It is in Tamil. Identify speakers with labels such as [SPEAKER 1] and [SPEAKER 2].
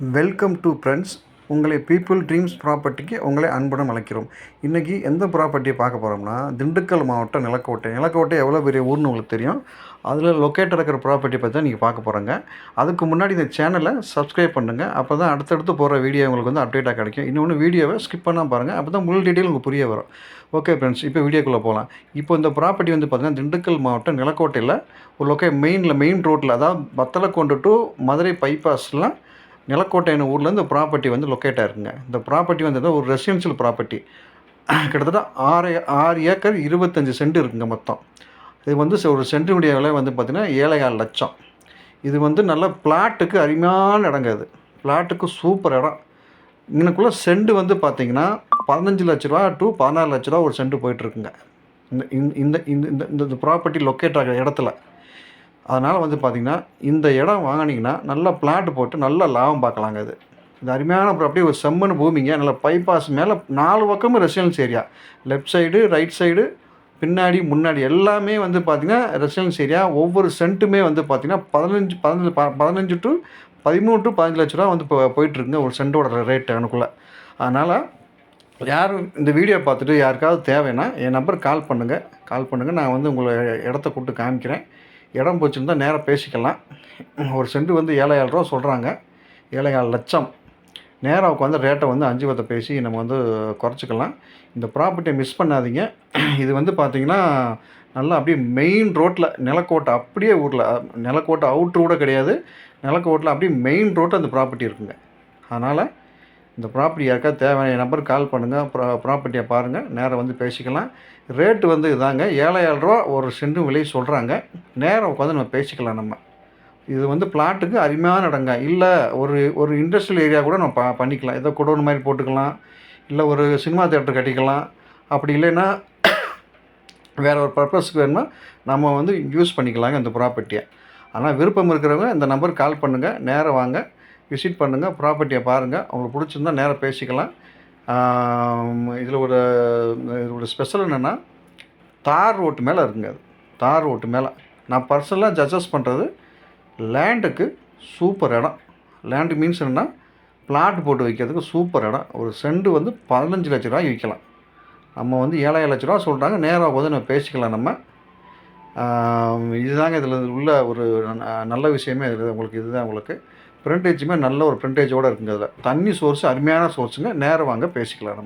[SPEAKER 1] வெல்கம் டு ஃப்ரெண்ட்ஸ் உங்களை பீப்புள் ட்ரீம்ஸ் ப்ராப்பர்ட்டிக்கு உங்களை அன்புடன் அழைக்கிறோம். இன்றைக்கி எந்த ப்ராப்பர்ட்டியை பார்க்க போகிறோம்னா திண்டுக்கல் மாவட்டம் நிலக்கோட்டை. நிலக்கோட்டை எவ்வளோ பெரிய ஊர்னு உங்களுக்கு தெரியும். அதில் லொக்கேட் இருக்கிற ப்ராப்பர்ட்டி பற்றி தான் நீங்கள் பார்க்க போகிறோங்க அதுக்கு முன்னாடி இந்த சேனலை சப்ஸ்கிரைப் பண்ணுங்கள் அப்போ தான் அடுத்தடுத்து போகிற வீடியோ உங்களுக்கு வந்து அப்டேட்டாக கிடைக்கும். இன்னொன்று வீடியோவை ஸ்கிப் பண்ணால் பாருங்கள் அப்போ தான் முழு டீட்டெயில் உங்களுக்கு புரிய வரும். ஓகே ஃப்ரெண்ட்ஸ் இப்போ வீடியோக்குள்ளே போகலாம் இப்போ இந்த ப்ராப்பர்ட்டி வந்து பார்த்திங்கன்னா திண்டுக்கல் மாவட்டம் நிலக்கோட்டையில் ஒரு லொக்கே மெயினில் மெயின் ரோட்டில் அதாவது பத்தலக்கொண்டு டு மதுரை பைபாஸ்லாம் நிலக்கோட்டையான ஊரில் இந்த ப்ராப்பர்ட்டி வந்து லொக்கேட் ஆயிருக்குங்க. இந்த ப்ராப்பர்ட்டி வந்து ஒரு ரெசிடென்ஷியல் ப்ராப்பர்ட்டி கிட்டத்தட்ட ஆறு ஆறு ஏக்கர் இருபத்தஞ்சி சென்ட் இருக்குங்க மொத்தம். இது வந்து ஒரு சென்ட்டுடைய விலை வந்து பார்த்திங்கன்னா ஏழையாறு லட்சம். இது வந்து நல்ல பிளாட்டுக்கு அருமையான இடங்க இது. பிளாட்டுக்கு சூப்பர் இடம். இங்கனக்குள்ளே செண்டு வந்து பார்த்திங்கன்னா பதினஞ்சு லட்ச ரூபா டு பதினாறு லட்ச ரூபா ஒரு சென்ட் போயிட்டுருக்குங்க இந்த இந்த இந்த இந்த இந்த ப்ராப்பர்ட்டி லொக்கேட் ஆகிற இடத்துல. அதனால் வந்து பார்த்திங்கன்னா இந்த இடம் வாங்கினீங்கன்னா நல்ல பிளாட் போட்டு நல்ல லாபம் பார்க்கலாங்க இது. இது அருமையான அப்படியே ஒரு செம்மன் பூமிங்க. நல்ல பைபாஸ் மேலே நாலு பக்கமும் residence area left side right side பின்னாடி முன்னாடி எல்லாமே வந்து பார்த்திங்கன்னா ரெசிடென்ஸ் ஏரியா ஒவ்வொரு சென்ட்டுமே வந்து பார்த்திங்கன்னா பதினஞ்சு பதினஞ்சு ப பதினஞ்சு டு பதிமூணு டு பதினஞ்சு லட்ச ரூபா வந்து இப்போ போயிட்டுருக்குங்க ஒரு சென்ட்டோட ரேட் எனக்குள்ளே. அதனால் யாரும் இந்த வீடியோ பார்த்துட்டு யாருக்காவது தேவைன்னா என் நம்பர் கால் பண்ணுங்கள் கால் பண்ணுங்கள் நான் வந்து உங்களை இடத்த கூப்பிட்டு காமிக்கிறேன். இடம் போச்சுருந்தால் நேராக பேசிக்கலாம். ஒரு செண்டு வந்து ஏழை ரூபா சொல்கிறாங்க ஏழையாறு லட்சம். நேராக உட்காந்து ரேட்டை வந்து அஞ்சு பத்தை பேசி நம்ம வந்து குறைச்சிக்கலாம். இந்த ப்ராப்பர்ட்டியை மிஸ் பண்ணாதீங்க. இது வந்து பார்த்திங்கன்னா நல்லா அப்படியே மெயின் ரோட்டில் நிலக்கோட்டை அப்படியே ஊரில் நிலக்கோட்டை அவுட்ரு கூட கிடையாது. நிலக்கோட்டில் அப்படியே மெயின் ரோட்டில் அந்த ப்ராப்பர்ட்டி இருக்குங்க. அதனால் இந்த ப்ராப்பர்ட்டி யாருக்கா தேவையான நம்பருக்கு கால் பண்ணுங்கள் ப்ரா ப்ராப்பர்ட்டியை பாருங்கள் நேராக வந்து பேசிக்கலாம். ரேட்டு வந்து இதாங்க. ஏழாயிரம் ரூபா ஒரு சென்ட்டு விலை சொல்கிறாங்க நேராக உட்காந்து நம்ம பேசிக்கலாம் நம்ம. இது வந்து பிளாட்டுக்கு அருமையான இடங்க. இல்லை ஒரு ஒரு இண்டஸ்ட்ரியல் ஏரியா கூட நம்ம ப பண்ணிக்கலாம். ஏதோ குடோன் மாதிரி போட்டுக்கலாம். இல்லை ஒரு சினிமா தேட்டர் கட்டிக்கலாம். அப்படி இல்லைன்னா வேறு ஒரு பர்பஸ்க்கு வேணுமா நம்ம வந்து யூஸ் பண்ணிக்கலாங்க இந்த ப்ராப்பர்ட்டியை ஆனால் விருப்பம் இருக்கிறவங்க இந்த நம்பருக்கு கால் பண்ணுங்கள் நேராக வாங்க. விசிட் பண்ணுங்கள் ப்ராப்பர்ட்டியை பாருங்கள் உங்களுக்கு பிடிச்சிருந்தா நேராக பேசிக்கலாம். இதில் ஒரு இதோட ஸ்பெஷல் என்னென்னா தார் ரோட்டு மேலே இருக்குங்க அது. தார் ரோட்டு மேலே. நான் பர்சனலாக ஜட்ஜஸ் பண்ணுறது லேண்டுக்கு சூப்பர் இடம். லேண்டு மீன்ஸ் என்னென்னா பிளாட் போட்டு வைக்கிறதுக்கு சூப்பர் இடம். ஒரு செண்டு வந்து பதினஞ்சு லட்ச ரூபாய்க்கு விற்கலாம் நம்ம வந்து ஏழாயிரம் லட்ச ரூபா சொல்கிறாங்க நேராக வந்து நம்ம பேசிக்கலாம் நம்ம. இதுதாங்க இதில் உள்ள ஒரு நல்ல விஷயமே. இருக்குது உங்களுக்கு இதுதான் உங்களுக்கு. ப்ரிண்டேஜுமே நல்ல ஒரு ப்ரிண்டேஜோடு இருக்குங்க அதில். தண்ணி சோர்ஸ் அருமையான சோர்ஸுங்க நேரம் வாங்க பேசிக்கலாம் நம்ம.